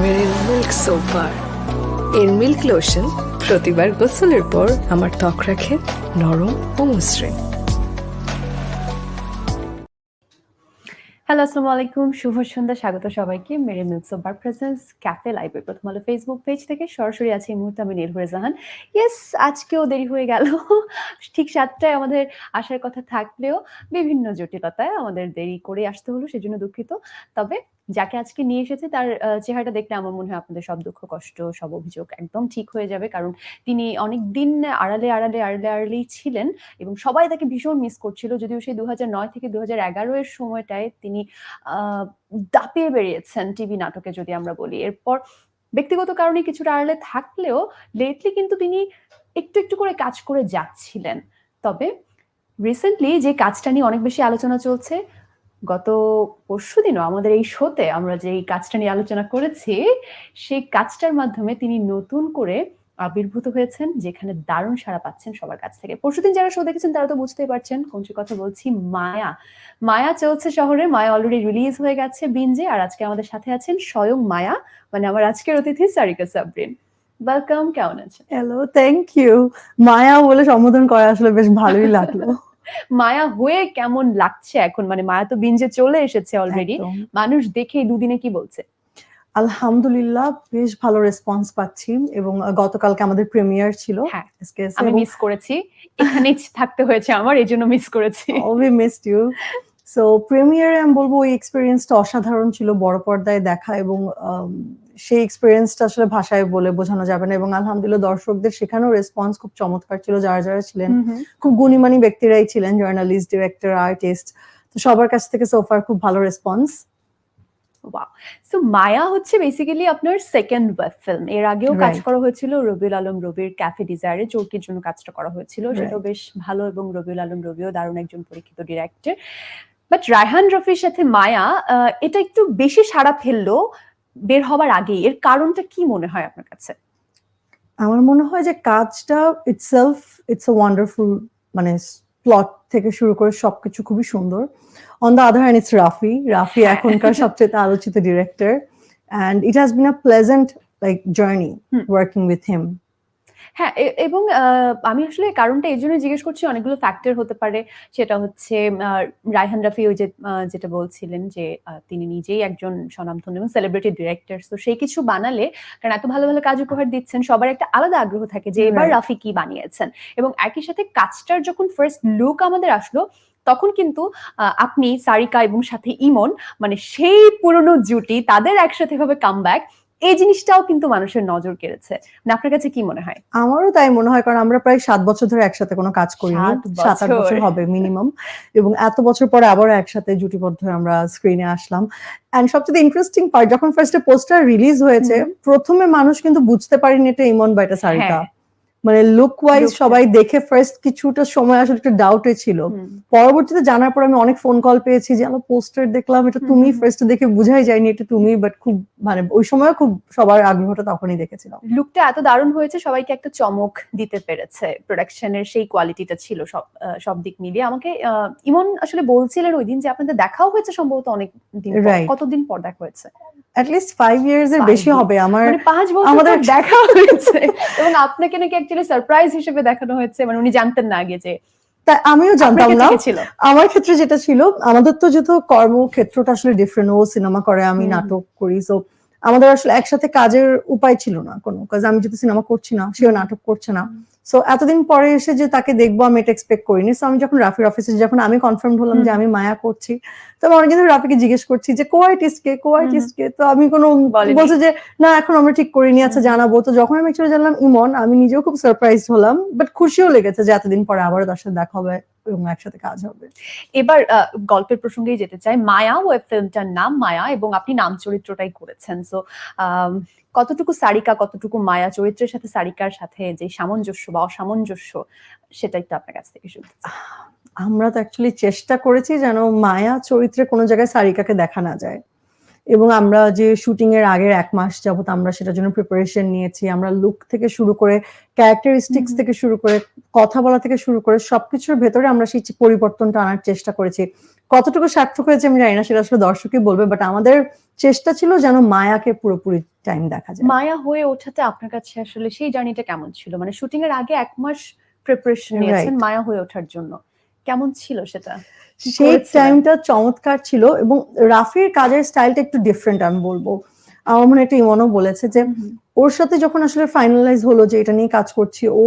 মেরিল milk সোপার এর milk lotion প্রতিবার গোসলের পর আমার ত্বক রাখে নরম ও মসৃণ হ্যালো আসসালামু আলাইকুম শুভ সন্ধ্যা। স্বাগত সবাইকে। মেরে মিলস বার প্রেজেন্স ক্যাফে লাইভে প্রথম আলো ফেসবুক পেজ থেকে। সরাসরি আছে এই মুহূর্তে আমি নীলভরে জাহান। ইয়েস আজকেও দেরি হয়ে গেল। ঠিক সাতটায় আমাদের আসার কথা থাকলেও বিভিন্ন জটিলতায় আমাদের দেরি করে আসতে হলো, সেজন্য দুঃখিত। তবে যাকে আজকে নিয়ে এসেছে তার চেহারাটা দেখলে আমার মনে হয় আপনাদের সব দুঃখ, কষ্ট, সব অভিযোগ একদম ঠিক হয়ে যাবে। কারণ তিনি অনেক দিন আড়ালে আড়ালে আড়ালে, আড়ালেই ছিলেন এবং সবাই তাকে ভীষণ মিস করছিল। যদিও সেই দু নয় থেকে দু এর সময়টায় তিনি দাপিয়ে বেরিয়েছেন টিভি নাটকে যদি আমরা বলি। এরপর ব্যক্তিগত কারণে কিছুটা আড়ালে থাকলেও লেটলি কিন্তু তিনি একটু একটু করে কাজ করে যাচ্ছিলেন। তবে রিসেন্টলি যে কাজটা নিয়ে অনেক বেশি আলোচনা চলছে গত পরশু দিনও আমাদের এই শোতে আমরা যে এই কাজটা নিয়ে আলোচনা করেছি, সেই কাজটার মাধ্যমে তিনি নতুন করে আবির্ভূত হয়েছেন, যেখানে দারুণ সাড়া পাচ্ছেন সবার কাছ থেকে। পরশুদিন যারা শো দেখেছেন তারা তো বুঝতেই পারছেন কোন কথা বলছি, মায়া। মায়া চলছে শহরে, মায়া অলরেডি রিলিজ হয়ে গেছে বিনজে আর আজকে আমাদের সাথে আছেন স্বয়ং মায়া মানে আমার আজকের অতিথি সারিকা সাবরিন। ওয়েলকাম কেমন আছেন? হ্যালো থ্যাংক ইউ মায়া বলে সম্বোধন করা আসলে বেশ ভালোই লাগল। মায়া হয়ে কেমন লাগছে এখন? মানে মায়া তো বিনজে চলে এসেছে অলরেডি মানুষ দেখে দুদিনে কি বলছে? আলহামদুলিল্লাহ বেশ ভালো রেসপন্স পাচ্ছি এবং গতকালকে আমাদের প্রিমিয়ার ছিল। হ্যাঁ আমি মিস করেছি। এখানেই থাকতে হয়েছে আমার এই জন্য মিস করেছি। We missed you. সো প্রিমিয়ারে আমি বলব ওই এক্সপিরিয়েন্সটা অসাধারণ ছিল বড় পর্দায় দেখা এবং সেই এক্সপিরিয়েন্সটা আসলে ভাষায় বলে বোঝানো যাবে না এবং আলহামদুলিল্লাহ দর্শকদের সেখানেও রেসপন্স খুব চমৎকার ছিল যারা যারা ছিলেন। খুব গুণীমানী ব্যক্তিরাই ছিলেন জার্নালিস্ট ডিরেক্টর আর্টিস্ট তো সবার কাছ থেকে সোফার খুব ভালো রেসপন্স সো মায়া হচ্ছে বেসিক্যালি আপনার সেকেন্ড ওয়েব ফিল্ম এর আগেও কাজ করা হয়েছিল রবিউল আলম রবির ক্যাফে ডিজায়ারে চৌকির জন্য কাজটা করা হয়েছিল। সেটাও বেশ ভালো এবং রবিউল আলম রবিও দারুণ একজন পরীক্ষিত ডিরেক্টর বাট রায়হান রফির সাথে মায়া এটা একটু বেশি সাড়া ফেলল। বের হবার আগেই এর কারণটা কি মনে হয় আপনার কাছে? আমার মনে হয় যে কাজটা ইটসেলফ ইটস আ ওয়ান্ডারফুল মানে প্লট থেকে শুরু করে সবকিছু খুবই সুন্দর। On the other hand it's Rafi Rafi. এখনকার সবচেয়ে আলোচিত director and it has been a pleasant like journey working with him হ্যাঁ এবং আমি আসলে কারণটা এই জন্য জিজ্ঞেস করছি অনেকগুলো ফ্যাক্টর হতে পারে সেটা হচ্ছে রায়হান রাফি ওই যে যেটা বলছিলেন যে তিনি নিজেই একজন স্বনামধন্য এবং সেলিব্রিটি ডিরেক্টর তো সেই কিছু বানালে কারণ এত ভালো ভালো কাজ উপহার দিচ্ছেন সবার একটা আলাদা আগ্রহ থাকে যে এবার. রাফি কি বানিয়েছেন এবং একই সাথে কাজটার যখন ফার্স্ট লুক আমাদের আসলো তখন কিন্তু আপনি সারিকা এবং সাথে ইমন মানে সেই পুরনো জুটি তাদের একসাথে ভাবে কামব্যাক এই জিনিসটাও কিন্তু মানুষের নজর কেড়েছে। মানে আপনার কাছে কি মনে হয়? আমারও তাই মনে হয় কারণ আমরা প্রায় সাত বছর ধরে একসাথে কোনো কাজ করিনি। সাত সাত আট বছর। হবে মিনিমাম এবং এত বছর পরে আবারও একসাথে জুটিবদ্ধ হয়ে আমরা স্ক্রিনে আসলাম। এন্ড সবচেয়ে ইন্টারেস্টিং পার্ট যখন ফার্স্টে পোস্টার রিলিজ হয়েছে প্রথমে মানুষ কিন্তু বুঝতে পারেনি এটা ইমন বা এটা সারিকা। মানে লুক ওয়াইজ সবাই দেখে ফার্স্ট কিছুটা সময় আসলে একটু ডাউটে ছিল। পরবর্তীতে জানার পর আমি অনেক ফোন কল পেয়েছি যে আমার পোস্টার দেখলাম এটা তুমি। ফার্স্ট দেখে বুঝাই যায়নি এটা তুমি বাট খুব মানে ওই সময় খুব সবার আগ্রহটা তখনই দেখেছিলাম। লুকটা এত দারুণ হয়েছে সবাইকে একটা চমক দিতে পেরেছে। প্রোডাকশনের সেই কোয়ালিটিটা ছিল সব সব দিক মিলিয়ে। আমাকে ইমন আসলে বলছিলেন ওই দিন যে আপনাদের দেখাও হয়েছে সম্ভবত অনেক দিন. কতদিন পর দেখা হয়েছে? অ্যাটলিস্ট ফাইভ ইয়ার্স এর বেশি হবে। আমার মানে পাঁচ বছর আমাদের- আমাদের দেখা হয়েছে। এবং আপনাকে নাকি অ্যাকচুয়ালি সারপ্রাইজ হিসেবে দেখানো হয়েছে মানে উনি জানতেন না আগে যে আমিও জানতাম না। আমার ক্ষেত্রে যেটা ছিল আমাদের তো যেহেতু কর্মক্ষেত্রটা আসলে ডিফারেন্ট ও সিনেমা করে আমি নাটক করি সো আমাদের আসলে একসাথে কাজের উপায় ছিল না কোনো কাজ আমি যেহেতু সিনেমা করছি না সেও নাটক করছে না। সো এতদিন পরে এসে যে তাকে দেখব আমি এটা এক্সপেক্ট করিনি। সো আমি যখন রাফির অফিসে যখন আমি কনফার্ম হলাম যে আমি মায়া করছি তো আমি অনেকদিন ধরে রাফিকে জিজ্ঞেস করছি যে কো আর্টিস্ট কে? কো আর্টিস্ট কে? তো আমি কোনো বলছে যে না এখন আমরা ঠিক করিনি আচ্ছা। জানাব। তো যখন আমি অ্যাকচুয়ালি জানলাম ইমন আমি নিজেও খুব সারপ্রাইজ হলাম বাট খুশিও লেগেছে যে এতদিন পরে আবারও তার সাথে দেখা হবে এবং একসাথে কাজ হবে। এবার আহ, গল্পের প্রসঙ্গেই যেতে চাই। মায়া ওয়েব ফিল্মটার নাম মায়া এবং আপনি নাম চরিত্রটাই করেছেন। সো কতটুকু সারিকা কতটুকু মায়া চরিত্রের সাথে সারিকার সাথে যে সামঞ্জস্য বা অসামঞ্জস্য সেটা একটু আপনার কাছ থেকে শুনতে আমরা তো অ্যাকচুয়ালি চেষ্টা করেছি যেন মায়া চরিত্রে কোনো জায়গায় সারিকাকে দেখা না যায়। এবং আমরা যে শুটিং এর আগের এক মাস যাবত আমরা সেটার জন্য প্রিপারেশন নিয়েছি। আমরা লুক থেকে শুরু করে ক্যারেক্টারিস্টিক্স থেকে শুরু করে কথা বলা থেকে শুরু করে সবকিছুর ভেতরে আমরা সেই পরিবর্তনটা আনার চেষ্টা করেছি। কতটুকু সার্থক হয়েছে আমি জানি না সেটা আসলে দর্শকই বলবে বাট আমাদের চেষ্টা ছিল যেন মায়াকে পুরোপুরি টাইম দেখা যায়। মায়া হয়ে ওঠাতে আপনার কাছে আসলে সেই জার্নিটা কেমন ছিল? মানে শুটিং এর আগে এক মাস প্রিপারেশন নিয়েছেন মায়া হয়ে ওঠার জন্য। কেমন ছিল সেটা? সেই টাইমটা চমৎকার ছিল এবং রাফির কাজের স্টাইলটা একটু ডিফারেন্ট আমি বলব। আমার মনে একটা ইমনও বলেছে যে ওর সাথে যখন আসলে ফাইনালাইজ হলো যে এটা নিয়ে কাজ করছি ও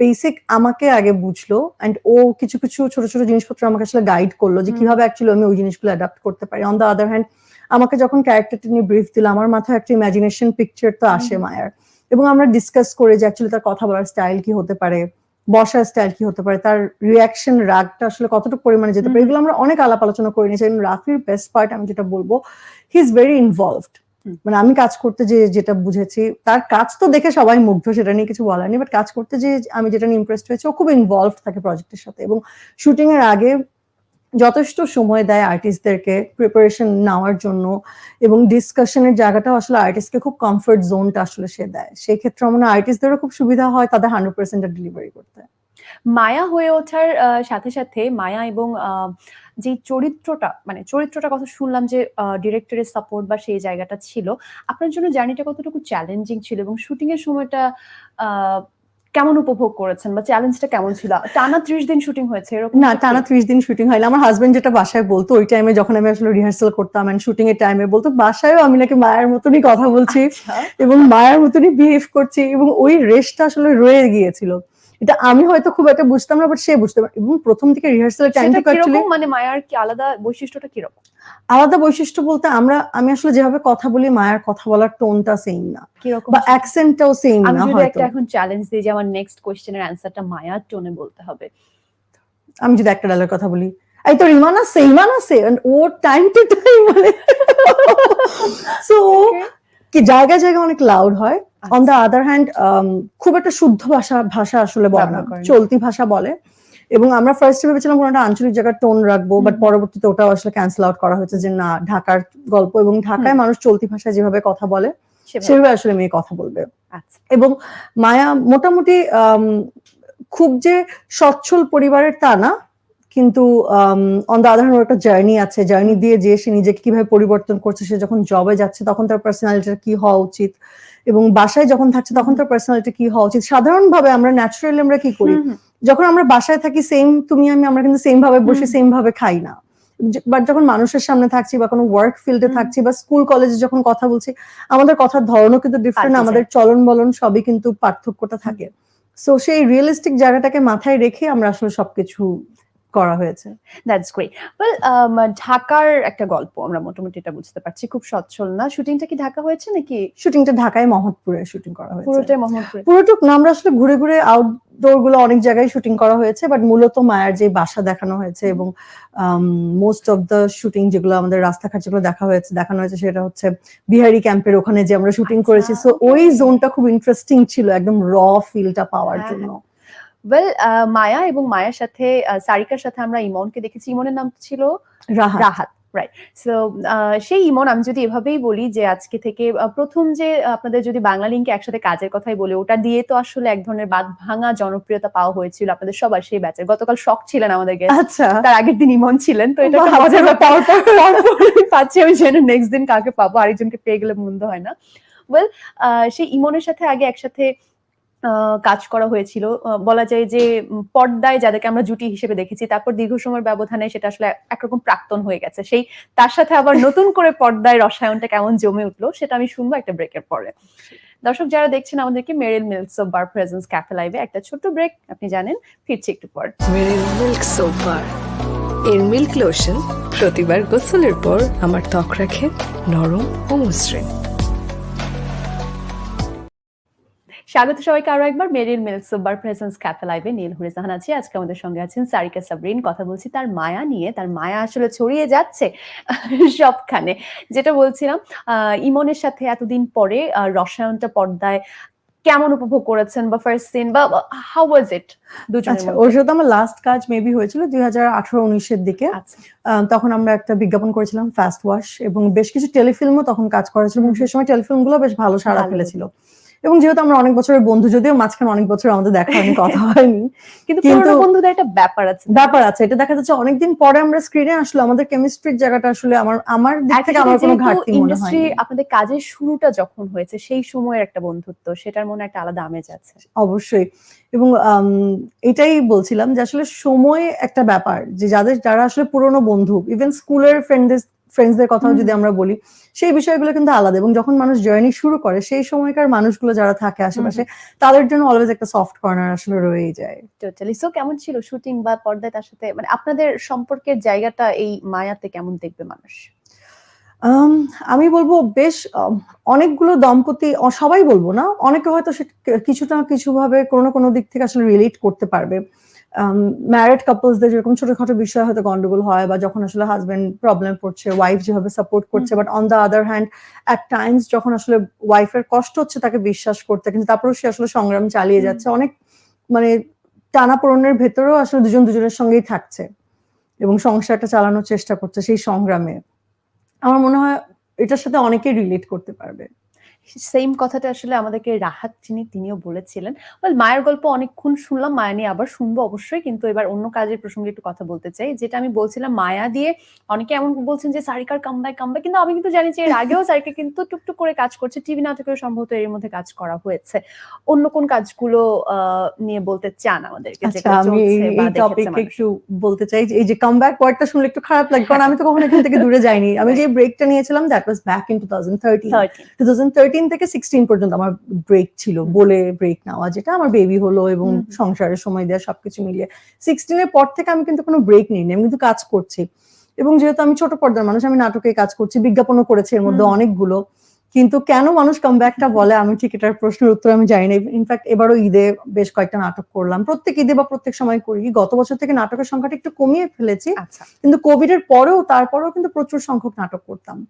বেসিক আমাকে আগে বুঝলো অ্যান্ড ও কিছু কিছু ছোট ছোট জিনিসপত্র আমাকে আসলে গাইড করল যে কীভাবে অ্যাকচুয়ালি আমি ওই জিনিসগুলো অ্যাডাপ্ট করতে পারি। অন দ্য আদার হ্যান্ড আমাকে যখন ক্যারেক্টারটা নিয়ে ব্রিফ দিল আমার মাথায় একটা ইমাজিনেশন পিকচার তো আসে মায়ার। এবং আমরা ডিসকাস করে যে অ্যাকচুয়ালি তার কথা বলার স্টাইল কি হতে পারে বসার স্টাইল কি হতে পারে তার রিয়াকশন রাগটা আসলে কতটুকু পরিমাণে যেতে পারে এগুলো আমরা অনেক আলাপ আলোচনা করে নিয়েছি। রাফির বেস্ট পার্ট আমি যেটা বলব হি ইজ ভেরি ইনভলভড। মানে আমি কাজ করতে যে যেটা বুঝেছি, তার কাজ তো দেখে সবাই মুগ্ধ, সেটা নিয়ে কিছু বলার নেই বাট কাজ করতে যে আমি যেটা নিয়ে ইমপ্রেসড হয়েছে, ও খুব ইনভলভড থাকে প্রজেক্টের সাথে এবং শুটিং এর আগে যথেষ্ট সময় দেয় আর্টিস্টদেরকে প্রিপারেশন নেওয়ার জন্য এবং ডিসকাশনের জায়গাটাও আসলে আর্টিস্টকে খুব কমফর্ট জোনটা আসলে সে দেয়। সেই ক্ষেত্রে মনে হয় আর্টিস্টদেরও খুব সুবিধা হয় তাদের হান্ড্রেড পার্সেন্ট ডেলিভারি করতে। মায়া হয়ে ওঠার সাথে সাথে মায়া এবং যে চরিত্রটা মানে চরিত্রটা কথা শুনলাম যে ডিরেক্টরের সাপোর্ট বা সেই জায়গাটা ছিল আপনার জন্য জার্নিটা কতটুকু চ্যালেঞ্জিং ছিল এবং শুটিং এর সময়টা কেমন উপভোগ করেছেন বা চ্যালেঞ্জটা কেমন ছিল? টানা ত্রিশ দিন শুটিং হয়েছে এরকম না টানা ত্রিশ দিন শুটিং হয়নি। আমার হাজবেন্ড যেটা বাসায় বলতো ওই টাইমে যখন আমি আসলে রিহার্সাল করতাম এন্ড শুটিং এর টাইমে বলতো বাসায়ও আমি নাকি মায়ের মতনই কথা বলছি আচ্ছা। এবং মায়ের মতনই বিহেভ করছি এবং ওই রেস্টটা আসলে রয়ে গিয়েছিল। এটা আমি হয়তো খুব একটা বুঝতাম না বাট সে বুঝতে পারে। এবং প্রথম থেকে রিহার্সালের টাইমটা কীরকম? মানে মায়ার কি আলাদা বৈশিষ্ট্যটা কীরকম? আলাদা বৈশিষ্ট্য বলতে আমরা আমি আসলে যেভাবে কথা বলি মায়ার কথা বলার টোনটা সেম না। কীরকম? বা অ্যাকসেন্টটাও সেম আমি না যদি হয়তো। একটা এখন চ্যালেঞ্জ দিই যে আমার নেক্সট কোশ্চেনের অ্যান্সারটা মায়ার টোনে বলতে হবে। আমি যদি একটা ডালের কথা বলি। এই তো রিমানা সেইমান and ও টাইম টু টাইম বলে। সো কি জায়গায় জায়গায় অনেক লাউড হয়। On. The other hand um, খুব একটা শুদ্ধ ভাষা ভাষা আসলে বলে না। চলতি ভাষা বলে। এবং আমরা ফার্স্টে ভেবেছিলাম কোনো একটা আঞ্চলিক জায়গার টোন রাখব বাট পরবর্তীতে ওটাও আসলে ক্যান্সেল আউট করা হয়েছে যে না ঢাকার গল্প এবং ঢাকায় মানুষ চলতি ভাষায় যেভাবে কথা বলে সেভাবে। আসলে মেয়ে কথা বলবে। আচ্ছা। এবং মায়া মোটামুটি আম, খুব যে সচ্ছল পরিবারের তা না কিন্তু অন দ্য আদার একটা জার্নি আছে। জার্নি দিয়ে যে সে নিজেকে কীভাবে পরিবর্তন করছে সে যখন জবে যাচ্ছে তখন তার পার্সোনালিটির কি হওয়া উচিত? এবং বাসায় যখন থাকছে তখন তার পার্সোনালিটি কি হওয়া উচিত? সাধারণভাবে আমরা ন্যাচারালি আমরা কি করি। যখন আমরা বাসায় থাকি সেম তুমি আমি আমরা কিন্তু সেম ভাবে বসে সেম ভাবে খাই না। বাট যখন মানুষের সামনে থাকছি বা কোনো ওয়ার্ক ফিল্ডে থাকছি বা স্কুল কলেজে যখন কথা বলছি আমাদের কথার ধরনও কিন্তু ডিফারেন্ট আমাদের চলন বলন সবই কিন্তু পার্থক্যটা থাকে। সো সেই রিয়েলিস্টিক জায়গাটাকে মাথায় রেখে আমরা আসলে সবকিছু করা হয়েছে। দ্যাটস গ্রেট ওয়েল ঢাকার একটা গল্প আমরা মোটামুটি এটা বুঝতে পারছি খুব সচ্ছল না। শুটিংটা কি ঢাকা হয়েছে নাকি শুটিংটা ঢাকায় মহৎপুরে শুটিং করা হয়েছে। পুরোটাই মোহাম্মদপুরে। পুরোটুক না আমরা আসলে ঘুরে ঘুরে আউটডোরগুলো অনেক জায়গায় শুটিং করা হয়েছে বাট মূলত মায়ের যে বাসা দেখানো হয়েছে এবং মোস্ট অফ দ্য শুটিং যেগুলো আমাদের রাস্তাঘাট যেগুলো দেখা হয়েছে দেখানো হয়েছে সেটা হচ্ছে বিহারি ক্যাম্পের ওখানে যে আমরা শুটিং আচ্ছা, করেছি। সো ওই জোনটা খুব ইন্টারেস্টিং ছিল একদম র ফিলটা পাওয়ার হ্যাঁ, জন্য। ওয়েল মায়া এবং মায়ার সাথে সারিকার সাথে আমরা ইমনকে দেখেছি। ইমনের নাম ছিল রাহা রাহাত রাইট সো সেই ইমন আমি যদি এভাবেই বলি যে আজকে থেকে প্রথম যে আপনাদের যদি বাংলা লিঙ্কে একসাথে কাজের কথাই বলি ওটা দিয়ে তো আসলে এক ধরনের বাদ ভাঙা জনপ্রিয়তা পাওয়া হয়েছিল আপনাদের সবার সেই ব্যাচের গতকাল শখ ছিলেন আমাদের আচ্ছা। তার আগের দিন ইমন ছিলেন তো এটা পাচ্ছি আমি জেনে নেক্সট দিন কাকে পাবো আরেকজনকে পেয়ে গেলে মন্দ হয় না। ওয়েল সেই ইমনের সাথে আগে একসাথে কাজ করা হয়েছিল। বলা যায় যে পর্দায় যাদেরকে আমরা জুটি হিসেবে দেখেছি, তারপর দীর্ঘ সময়ের ব্যবধানে সেটা আসলে একরকম প্রাক্তন হয়ে গেছে। সেই, তার সাথে আবার নতুন করে পর্দায় রসায়নটা কেমন জমে উঠল, সেটা আমি শুনব একটা ব্রেকের পরে। দর্শক, যারা দেখছেন আমাদেরকে মেরিল মিলস অফ বার প্রেজেন্স ক্যাফে লাইভে একটা ছোট্ট ব্রেক আপনি জানেন, ফিরছি একটু পর। মেরিল মিল্ক সোপ বার এর মিল্ক লোশন প্রতিবার গোসলের পর আমার ত্বক রাখে নরম ও মসৃণ। স্বাগত সবাইকে আরও একবার। মেরিল মিল্ক সুবার প্রেজেন্স ক্যাফে লাইভে নীল হুরেজাহান আছি। আজকে আমাদের সঙ্গে আছেন সারিকা সাবরিন। কথা বলছি তার মায়া নিয়ে। তার মায়া আসলে ছড়িয়ে যাচ্ছে সবখানে। যেটা বলছিলাম আহ, ইমনের সাথে এতদিন পরে রসায়নটা পর্দায় কেমন উপভোগ করেছেন বা ফার্স্ট সিন বা হাউ ওয়াজ ইট আচ্ছা? ওর সাথে আমার লাস্ট কাজ মেবি হয়েছিল দুই হাজার আঠারো উনিশের দিকে। আচ্ছা। তখন আমরা একটা বিজ্ঞাপন করেছিলাম ফাস্ট ওয়াশ এবং বেশ কিছু টেলিফিল্মও তখন কাজ করেছিল এবং। সেই সময় টেলিফিল্মগুলো বেশ ভালো সাড়া ফেলেছিল। এবং যেহেতু আমরা অনেক বছরের বন্ধু যদিও মাঝখানে অনেক বছর আমাদের দেখা হয়নি কথা হয়নি কিন্তু কিন্তু- বন্ধুদের একটা ব্যাপার আছে। ব্যাপার আছে এটা দেখা যাচ্ছে অনেকদিন পরে আমরা স্ক্রিনে আসলে আমাদের কেমিস্ট্রির জায়গাটা আসলে আমার আমার দিক থেকে আমার কোনো ঘাটতি মনে ইন্ডাস্ট্রি হয় আপনাদের কাজের শুরুটা যখন হয়েছে সেই সময়ের একটা বন্ধুত্ব সেটার মনে একটা আলাদা আমেজ আছে। অবশ্যই এবং এটাই বলছিলাম যে আসলে সময় একটা ব্যাপার যে যাদের যারা আসলে পুরনো বন্ধু ইভেন স্কুলের ফ্রেন্ডদের ফ্রেন্ডসদের কথাও যদি আমরা বলি সেই বিষয়গুলো কিন্তু আলাদা। এবং যখন মানুষ জার্নি শুরু করে সেই সময়কার মানুষগুলো যারা থাকে আশেপাশে তাদের জন্য অলওয়েজ একটা সফট কর্নার আসলে রয়েই যায়। টোটালি সো কেমন ছিল শুটিং বা পর্দায় তার সাথে মানে আপনাদের সম্পর্কের জায়গাটা এই মায়াতে কেমন দেখবে মানুষ? আম, বলব বেশ অনেকগুলো দম্পতি সবাই বলব না অনেকে হয়তো সে কিছুটা না কিছু ভাবে কোনো না কোনো দিক থেকে আসলে রিলেট করতে পারবে। ম্যারিড কাপলসদের যেরকম ছোটখাটো বিষয় হয়তো গন্ডগোল হয় বা যখন আসলে হাজবেন্ড প্রবলেম পড়ছে ওয়াইফ যেভাবে সাপোর্ট করছে but on the other hand at times যখন আসলে ওয়াইফের কষ্ট হচ্ছে তাকে বিশ্বাস করতে কিন্তু তারপরেও সে আসলে সংগ্রাম চালিয়ে যাচ্ছে। অনেক মানে টানাপোড়েনের ভেতরেও আসলে দুজন দুজনের সঙ্গেই থাকছে এবং সংসারটা চালানোর চেষ্টা করছে সেই সংগ্রামে। আমার মনে হয় এটার সাথে অনেকেই রিলেট করতে পারবে। সেম কথাটা আসলে আমাদেরকে রাহাত যিনি তিনিও বলেছিলেন। ওয়েল মায়ের গল্প অনেকক্ষণ শুনলাম মায়া নিয়ে আবার শুনব অবশ্যই কিন্তু এবার অন্য কাজের প্রসঙ্গে একটু কথা বলতে চাই। যেটা আমি বলছিলাম মায়া দিয়ে অনেকে এমন বলছেন যে সারিকার কামব্যাক কামব্যাক কিন্তু আমি কিন্তু জানি যে এর আগেও সারিকা কিন্তু টুকটুক করে কাজ করছে। টিভি নাটকেও সম্ভবত এর মধ্যে কাজ করা হয়েছে। অন্য কোন কাজগুলো আহ, নিয়ে বলতে চান আমাদেরকে আচ্ছা আমি এই- টপিকে একটু বলতে চাই যে এই যে কামব্যাক ওয়ার্ডটা শুনলে একটু খারাপ লাগে কারণ আমি তো কখনো এখান থেকে দূরে যাইনি। আমি যে ব্রেকটা নিয়েছিলাম that was back in two thousand thirteen 13 two thousand thirteen থেকে সিক্সটিন পর্যন্ত আমার ব্রেক ছিল বলে ব্রেক নেওয়া যেটা আমার বেবি হলো এবং সংসারের সময় দেওয়া সবকিছু মিলিয়ে। সিক্সটিনের পর থেকে আমি কিন্তু কোনো ব্রেক নিইনি আমি কিন্তু কাজ করছি। এবং যেহেতু আমি ছোট পর্দার মানুষ আমি নাটকে কাজ করছি বিজ্ঞাপনও করেছি এর মধ্যে অনেকগুলো। কিন্তু কেন মানুষ কামব্যাকটা বলে আমি ঠিক এটার প্রশ্নের উত্তর আমি জানি না ইনফ্যাক্ট এবারও ঈদে বেশ কয়েকটা নাটক করলাম। প্রত্যেক ঈদে বা প্রত্যেক সময় করি। গত বছর থেকে নাটকের সংখ্যাটা একটু কমিয়ে ফেলেছি। আচ্ছা। কিন্তু কোভিড এর পরেও তারপরেও কিন্তু প্রচুর সংখ্যক নাটক করতাম।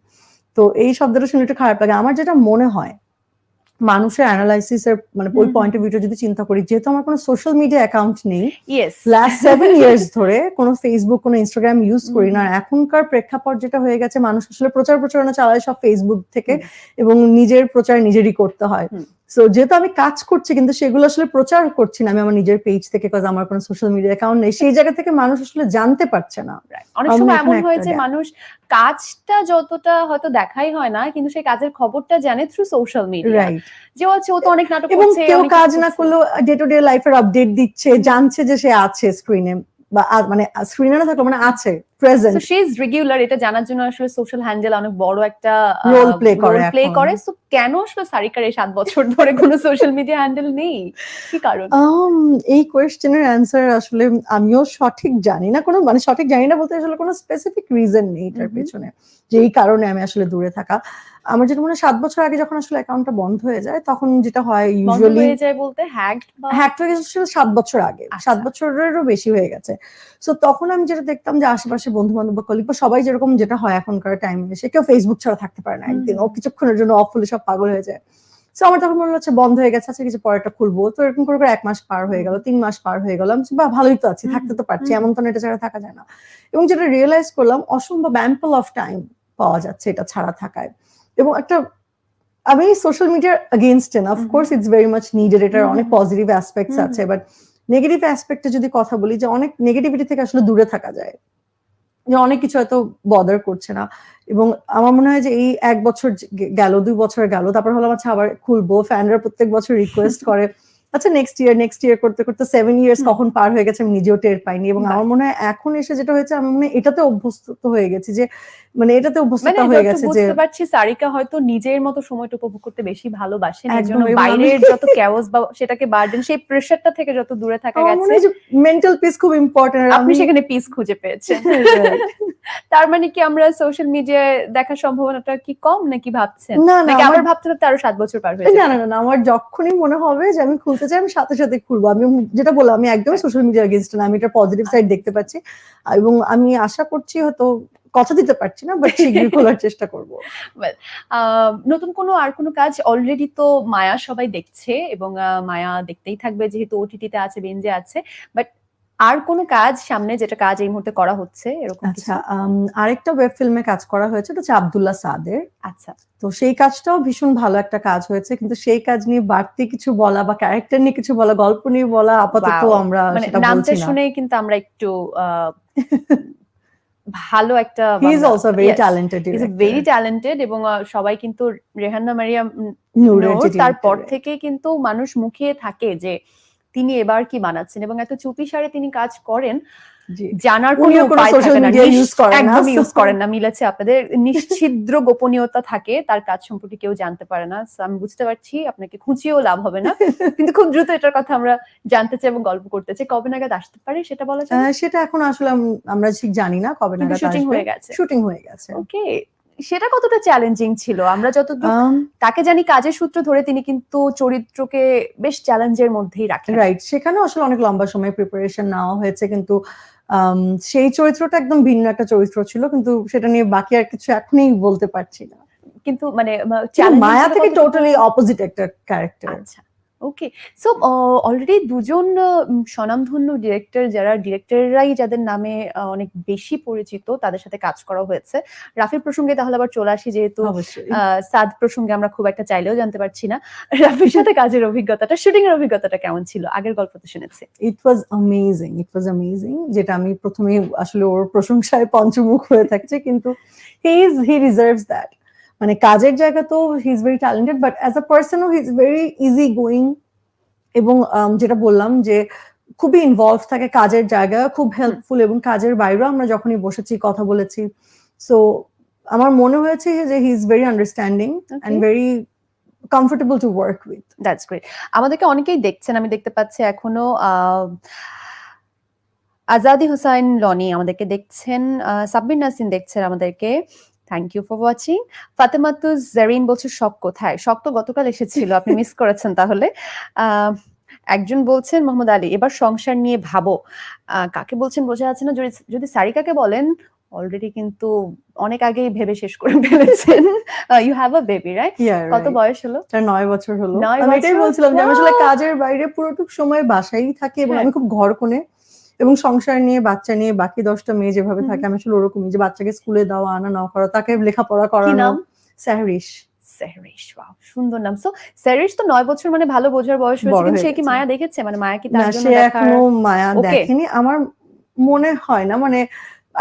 তো এই শব্দটা শুনে একটু খারাপ লাগে। আমার যেটা মনে হয় মানুষের অ্যানালাইসিস এর মানে ওই পয়েন্ট অফ ভিউটা যদি চিন্তা করি যেহেতু আমার কোনো সোশ্যাল মিডিয়া অ্যাকাউন্ট নেই লাস্ট সেভেন ইয়ার্স ধরে কোনো ফেসবুক কোনো ইনস্টাগ্রাম ইউজ করি না। আর এখনকার প্রেক্ষাপট যেটা হয়ে গেছে মানুষ আসলে প্রচার প্রচারণা চালায় সব ফেসবুক থেকে এবং নিজের প্রচার নিজেরই করতে হয়। সো যেহেতু আমি কাজ করছি কিন্তু সেগুলো আসলে প্রচার করছি না আমি আমার নিজের পেজ থেকে কাজ আমার কোনো সোশ্যাল মিডিয়া অ্যাকাউন্ট নেই। সেই জায়গা থেকে মানুষ আসলে জানতে পারছে না। অনেক সময় এমন হয়েছে মানুষ কাজটা যতটা হয়তো দেখাই হয় না কিন্তু সেই কাজের খবরটা জানে থ্রু সোশ্যাল মিডিয়া যে হচ্ছে ও তো অনেক নাটক এবং কেউ কাজ না করলেও ডে টু ডে লাইফের আপডেট দিচ্ছে জানছে যে সে আছে স্ক্রিনে বা মানে স্ক্রিনে না থাকলে মানে আছে। প্রেজেন্ট is regular এটা জানার জন্য আসলে সোশ্যাল হ্যান্ডেল অনেক বড় একটা Role play করে প্লে করে। তো কেন আসলে সারিকার এই সাত বছর ধরে কোনো সোশ্যাল মিডিয়া হ্যান্ডেল নেই? কি কারণ? Um, এই কোয়েশ্চেনের অ্যান্সার আসলে আমিও সঠিক জানি না কোনো মানে সঠিক জানি না বলতে আসলে কোনো স্পেসিফিক রিজন নেই এটার. পেছনে। যে এই কারণে আমি আসলে দূরে থাকা। আমার যেটা মনে হয় সাত বছর আগে যখন আসলে অ্যাকাউন্টটা বন্ধ হয়ে যায় তখন যেটা হয় ইউজুয়ালি হয়ে যায় বলতে হ্যাকড হ্যাকড হয়ে গেছে সাত বছর আগে। আচ্ছা। সাত বছরেরও বেশি হয়ে গেছে। সো তখন আমি যেটা দেখতাম যে আশেপাশে বন্ধু বান্ধব বা কলিগ বা সবাই যেরকম যেটা হয় এখনকার টাইমে এসে কেউ ফেসবুক ছাড়া থাকতে পারে না একদিন। ও কিছুক্ষণের জন্য অফ হলে সব পাগল হয়ে যায়। সো আমার তখন মনে হচ্ছে বন্ধ হয়ে গেছে আচ্ছা কিছু পরেরটা খুলবো। তো এরকম করে করে এক মাস পার হয়ে গেল তিন মাস পার হয়ে গেল। আমি বাহ ভালোই তো আছি থাকতে তো পারছি এমন তো এটা ছাড়া থাকা যায় না। এবং যেটা রিয়েলাইজ করলাম অসম্ভব অ্যাম্পল অফ টাইম পাওয়া যাচ্ছে এটা ছাড়া থাকায়। এবং একটা আমি সোশ্যাল মিডিয়ার এগেনস্ট না। Of course it's very much needed এটার অনেক পজিটিভ অ্যাসপেক্টস আছে বাট নেগেটিভ অ্যাসপেক্টে যদি কথা বলি যে অনেক নেগেটিভিটি থেকে আসলে দূরে থাকা যায়। যে অনেক কিছু হয়তো বদার করছে না। এবং আমার মনে হয় যে এই এক বছর গেল দুই বছর গেল তারপর হলো আচ্ছা আবার খুলবো ফ্যানরা প্রত্যেক বছর রিকোয়েস্ট করে আচ্ছা নেক্সট ইয়ার নেক্সট ইয়ার করতে করতে সেভেন ইয়ার্স। কখন পার হয়ে গেছে? আমি নিজেও টের পাইনি। এবং আমার মনে হয় এখন এসে যেটা হয়েছে আমি মনে হয় এটাতে অভ্যস্ত হয়ে গেছি যে মানে এটাতে মানে অভ্যস্ততা হয়ে গেছে যে বুঝতে পারছি সারিকা হয়তো নিজের মতো সময়টা উপভোগ করতে বেশি ভালোবাসেন এই জন্য একদম, এবং আমি- বাইরের যত ক্যাওস বা সেটাকে বার্ডেন সেই প্রেশারটা থেকে যত দূরে থাকা গেছে মেন্টাল পিস খুব ইম্পর্টেন্ট আপনি সেখানে পিস খুঁজে পেয়েছেন। তার মানে কি আমরা সোশ্যাল মিডিয়ায় দেখার সম্ভাবনাটা কি কম নাকি ভাবছেন? না না নাকি আমার আবার ভাবতে ভাবতে আরও সাত বছর পার হয়ে না না না না আমার যখনই মনে হবে যে আমি খুলতে চাই আমি সাথে সাথে খুলবো। আমি যেটা বললাম আমি একদমই সোশ্যাল মিডিয়া এগেনস্ট না আমি এটা পজিটিভ সাইড দেখতে পাচ্ছি। এবং আমি আশা করছি হয়তো কথা দিতে পারছি না বাট শিগগিরই খোলার চেষ্টা করব। নতুন কোনো আর কোনো কাজ অলরেডি তো মায়া সবাই দেখছে এবং মায়া দেখতেই থাকবে যেহেতু ওটিটিতে আছে বেঞ্জে আছে বাট আর কোন কাজ সামনে যেটা কাজ এই মুহূর্তে করা হচ্ছে এরকম আচ্ছা আরেকটা ওয়েব ফিল্মে কাজ করা হয়েছে এটা হচ্ছে আব্দুল্লাহ সাদের। আচ্ছা। তো সেই কাজটাও ভীষণ ভালো একটা কাজ হয়েছে কিন্তু সেই কাজ নিয়ে বাড়তি কিছু বলা বা ক্যারেক্টার নিয়ে কিছু বলা গল্প নিয়ে বলা আপাতত আমরা মানে নামটা শুনেই কিন্তু আমরা একটু আহ, ভালো একটা he is also very talented is very talented এবং সবাই কিন্তু রেহান্না মারিয়া তারপর থেকে কিন্তু মানুষ মুখিয়ে থাকে যে তিনি এবার কি বানাচ্ছেন এবং এত চুপি সারে তিনি কাজ করেন। জানার কোনো উপায় থাকে না। ইউজ করেন না। মিলেছে আপনাদের। নিশ্ছিদ্র গোপনীয়তা থাকে তার কাজ সম্পর্কে কেউ জানতে পারে না। আমি বুঝতে পারছি আপনাকে খুঁজিয়েও লাভ হবে না। কিন্তু খুব দ্রুত এটার কথা আমরা জানতে চাই এবং গল্প করতে চাই। কবে নাগাদ আসতে পারে সেটা বলা যায় সেটা এখন আসলে আমরা ঠিক জানি না কবে নাগাদ শুটিং হয়ে গেছে। শুটিং হয়ে গেছে। ওকে। সেটা কতটা চ্যালেঞ্জিং ছিল? আমরা Um, তাকে জানি কাজের সূত্র ধরে তিনি কিন্তু চরিত্রকে বেশ চ্যালেঞ্জের মধ্যেই রাখেন। রাইট সেখানে আসলে অনেক লম্বা সময় প্রিপারেশন নেওয়া হয়েছে। কিন্তু সেই চরিত্রটা একদম ভিন্ন একটা চরিত্র ছিল কিন্তু সেটা নিয়ে বাকি আর কিছু এখনই বলতে পারছি না। কিন্তু মানে মায়া থেকে টোটালি অপোজিট একটা ক্যারেক্টার আচ্ছা। ওকে সো অলরেডি দুজন স্বনামধন্য ডিরেক্টর যারা ডিরেক্টররাই যাদের নামে অনেক বেশি পরিচিত তাদের সাথে কাজ করা হয়েছে। রাফির প্রসঙ্গে তাহলে আবার চলে আসি যেহেতু সাদ প্রসঙ্গে আমরা খুব একটা চাইলেও জানতে পারছি না। রাফির সাথে কাজের অভিজ্ঞতাটা শুটিং এর অভিজ্ঞতাটা কেমন ছিল? আগের গল্প তো শুনেছি। ইট was amazing it was amazing যেটা আমি প্রথমে আসলে ওর প্রশংসায় পঞ্চমুখ হয়ে থাকছে কিন্তু he is he reserves that মানে কাজের জায়গা তো he is very talented but as a পার্সনও he is very easy going এবং um, যেটা বললাম যে খুবই ইনভলভ থাকে কাজের জায়গায় খুব হেল্পফুল এবং কাজের বাইরেও আমরা যখনই বসেছি কথা বলেছি। সো আমার মনে হয়েছে যে he is very understanding and very comfortable to work with that's great আমাদেরকে অনেকেই দেখছেন আমি দেখতে পাচ্ছি এখনও আহ, আজাদি হুসাইন লনি আমাদেরকে দেখছেন সাব্বির নাসিন দেখছেন আমাদেরকে। Thank you for watching Fatematu Zarin বলছে শখ কোথায়? শখ তো গতকাল এসেছিল আপনি মিস করেছেন তাহলে। একজন বলছেন মোহাম্মদ আলী এবার সংসার নিয়ে ভাবো। কাকে বলছেন বোঝা যাচ্ছে না। যদি যদি সারিকাকে বলেন অলরেডি কিন্তু অনেক আগেই ভেবে শেষ করে ফেলেছেন। You have a baby right কত বয়স হলো? তার নয় বছর হলো। আমি এটাই বলছিলাম যে আমি আসলে কাজের বাইরে পুরোটুক সময় বাসায় থাকি এবং হ্যাঁ। আমি খুব ঘর কোণে এবং সংসার নিয়ে বাচ্চা নিয়ে বাকি দশটা মেয়ে যেভাবে থাকে আমি আসলে ওরকমই যে বাচ্চাকে স্কুলে দেওয়া আনা নাও করা তাকে লেখাপড়া করানো। নাম? স্যারিশ সেরিশ ওয়াও সুন্দর নাম। সো সেরিশ তো নয় বছর মানে ভালো বোঝার বয়স হয়েছে কিন্তু সে কি মায়া দেখেছে? মানে মায়া কি না তার জন্য সে দেখার? এখনও মায়া দেখেনি। আমার মনে হয় না মানে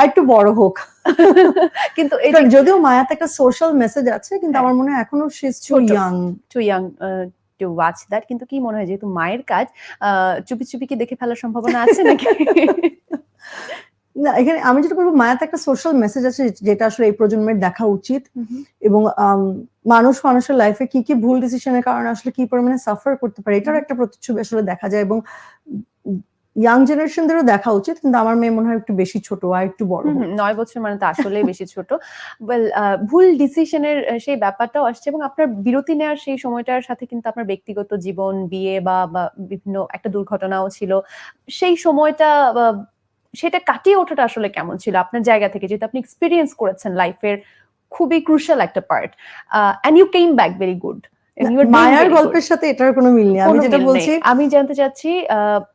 একটু বড় হোক। কিন্তু যদিও মায়াতে একটা সোশ্যাল মেসেজ আছে কিন্তু হ্যাঁ। আমার মনে হয় এখনও সে ছোট। Young too young to watch that কিন্তু কি মনে হয় যেহেতু মায়ের কাজ আহ, চুপি চুপি কি দেখে ফেলার সম্ভাবনা আছে নাকি? না এখানে আমি যেটা বলব মায়াতে একটা সোশ্যাল মেসেজ আছে যেটা আসলে এই প্রজন্মের দেখা উচিত। এবং মানুষ মানুষের লাইফে কি কি ভুল ডিসিশনের কারণে আসলে কি পরিমাণে সাফার করতে পারে এটার একটা প্রতিচ্ছবি আসলে দেখা যায়। এবং ইয়াং জেনারেশনদেরও দেখা উচিত, কিন্তু আমার মেয়ে মনে হয় একটু বেশি ছোট আর একটু বড়। নয় বছর মানে তো আসলে বেশি ছোট। ওয়েল ভুল ডিসিশনের সেই ব্যাপারটাও আসছে এবং আপনার বিরতি নেওয়ার সেই সময়টার সাথে কিন্তু আপনার ব্যক্তিগত জীবন, বিয়ে বা বিভিন্ন একটা দুর্ঘটনাও ছিল। সেই সময়টা সেটা কাটিয়ে ওঠাটা আসলে কেমন ছিল? আপনার জায়গা থেকে যেহেতু আপনি এক্সপিরিয়েন্স করেছেন লাইফের খুবই ক্রুশাল একটা part and you came back very good মায়ার গল্পের সাথে এটার কোনো মিল নেই আমি যেটা বলছি আমি জানতে চাচ্ছি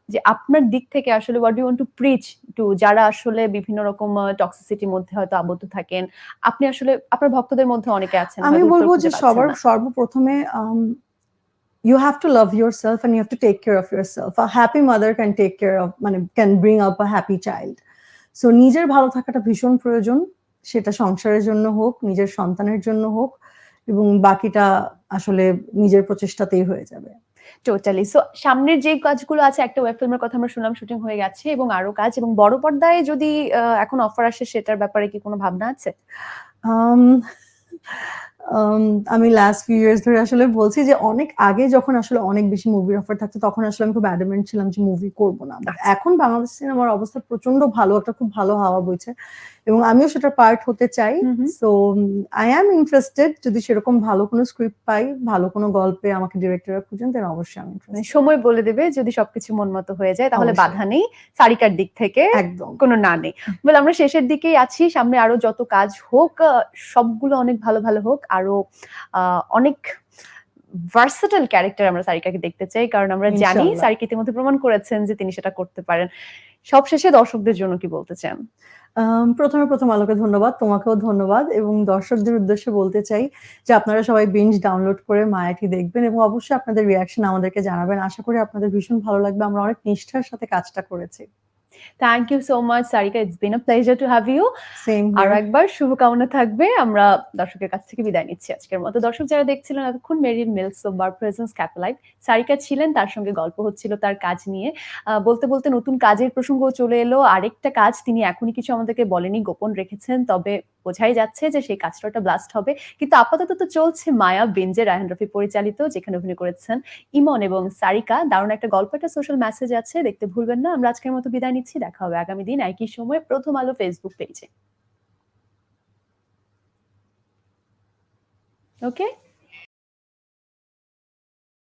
যে আপনার দিক থেকে আসলে what you want to preach to যারা আসলে বিভিন্ন রকম টক্সিসিটির মধ্যে হয়তো আবদ্ধ থাকেন? আপনি আসলে আপনার ভক্তদের মধ্যে অনেকে আছেন আমি বলব যে সবার সর্বপ্রথমে have to love yourself and you have to take care of yourself a happy mother can take care of মানে can bring up a happy child so নিজের ভালো থাকাটা ভীষণ প্রয়োজন সেটা সংসারের জন্য হোক নিজের সন্তানের জন্য হোক। এবং বাকিটা আসলে নিজের প্রচেষ্টাতেই হয়ে যাবে। টোটালি সো সামনের যে কাজগুলো আছে একটা ওয়েব ফিল্মের কথা আমরা শুনলাম শুটিং হয়ে গেছে এবং আরও কাজ এবং বড় পর্দায় যদি এখন অফার আসে সেটার ব্যাপারে কি কোনো ভাবনা আছে? Um, Um, আমি লাস্ট ফিউ ইয়ার্স ধরে আসলে বলছি যে অনেক আগে যখন আসলে অনেক বেশি মুভির অফার থাকতো তখন আসলে আমি খুব অ্যাডামেন্ট ছিলাম যে মুভি করব না। আচ্ছা। এখন বাংলাদেশ সিনেমার অবস্থা প্রচণ্ড ভালো একটা খুব ভালো হাওয়া বইছে। এবং আমিও সেটার পার্ট হতে চাই। সো আই অ্যাম ইন্টারেস্টেড যদি সেরকম ভালো কোনো স্ক্রিপ্ট পাই ভালো কোনো গল্পে আমাকে ডিরেক্টররা খুঁজেন দেন অবশ্যই আমি মানে সময় বলে দেবে যদি সবকিছু মন মতো হয়ে যায় তাহলে বাধা নেই সারিকার দিক থেকে একদম। কোনো না নেই। বলে আমরা শেষের দিকেই আছি সামনে আরও যত কাজ হোক সবগুলো অনেক ভালো ভালো হোক আরও আহ, অনেক ভার্সেটাল ক্যারেক্টার আমরা সারিকাকে দেখতে চাই কারণ আমরা জানি। সারিকা ইতিমধ্যে প্রমাণ করেছেন যে তিনি সেটা করতে পারেন। সবশেষে দর্শকদের জন্য কি বলতে চান? প্রথমে প্রথম আলোকে ধন্যবাদ, তোমাকেও ধন্যবাদ এবং দর্শকদের উদ্দেশ্যে বলতে চাই যে আপনারা সবাই বিঞ্জ ডাউনলোড করে মায়াটি দেখবেন এবং অবশ্যই আপনাদের রিয়াকশন আমাদেরকে জানাবেন। আশা করি আপনাদের ভীষণ ভালো লাগবে। আমরা অনেক নিষ্ঠার সাথে কাজটা করেছি। Thank you so much Sarika it's been a pleasure to have you আরও একবার শুভকামনা থাকবে। আমরা দর্শকের কাছ থেকে বিদায় নিচ্ছি আজকের মতো। দর্শক যারা দেখছিলেন এতক্ষণ মেরির মিলস অফ বার প্রেজেন্স ক্যাপেলাইট সারিকা ছিলেন তার সঙ্গে গল্প হচ্ছিল তার কাজ নিয়ে। বলতে বলতে নতুন কাজের প্রসঙ্গ চলে এলো। আরেকটা কাজ তিনি এখনই কিছু আমাদেরকে বলেনি গোপন রেখেছেন তবে বোঝাই যাচ্ছে যে সেই কাজটা ব্লাস্ট হবে। কিন্তু আপাতত তো চলছে মায়া বেঞ্জে রায়হান রফি পরিচালিত, যেখানে অভিনয় করেছেন ইমন এবং সারিকা। দারুণ একটা গল্প, একটা সোশ্যাল মেসেজ আছে, দেখতে ভুলবেন না। আমরা আজকের মতো বিদায় নিচ্ছি, দেখা হবে আগামী দিন একই সময় প্রথম আলো ফেসবুক পেজে ওকে